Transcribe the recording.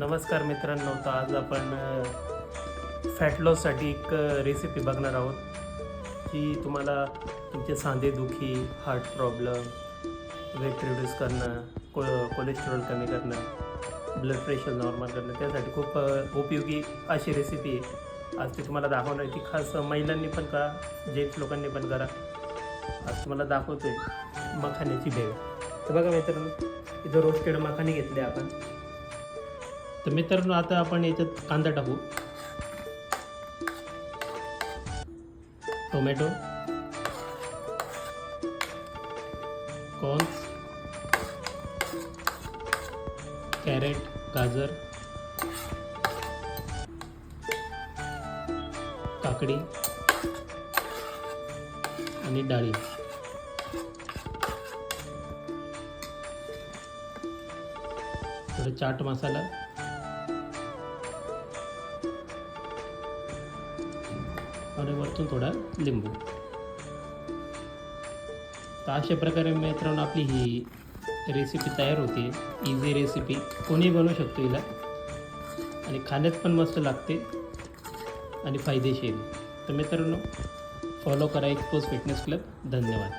नमस्कार मित्रांनो तर आज आपण फॅट लॉससाठी एक रेसिपी बघणार आहोत की तुम्हाला तुमचे सांधेदुखी हार्ट प्रॉब्लेम वेट रिड्यूस करणं को कोलेस्ट्रॉल कमी करणं ब्लड प्रेशर नॉर्मल करणं त्यासाठी खूप उपयोगी अशी रेसिपी आहे. आज ती तुम्हाला दाखवणार आहे. ती खास महिलांनी पण करा जेंट्स लोकांनी पण करा. आज तुम्हाला दाखवतोय मखाण्याची भेळ. तर बघा मित्रांनो इथं रोस्टेड मखाने घेतले आपण. तर मित्रांनो आता आपण याच्यात कांदा टाकू. टोमॅटो. कॉर्न्स कॅरेट गाजर. काकडी. आणि डाळी. थोडं चाट मसाला. आणि वरतून थोडा लिंबू. तर अशा प्रकारे मित्रांनो आपली ही रेसिपी तयार होते. इझी रेसिपी कोणी बनवू शकतो हिला. आणि खाण्यात पण मस्त लागते. आणि फायदेशीर. तर मित्रांनो फॉलो करा एक्सपोज फिटनेस क्लब धन्यवाद.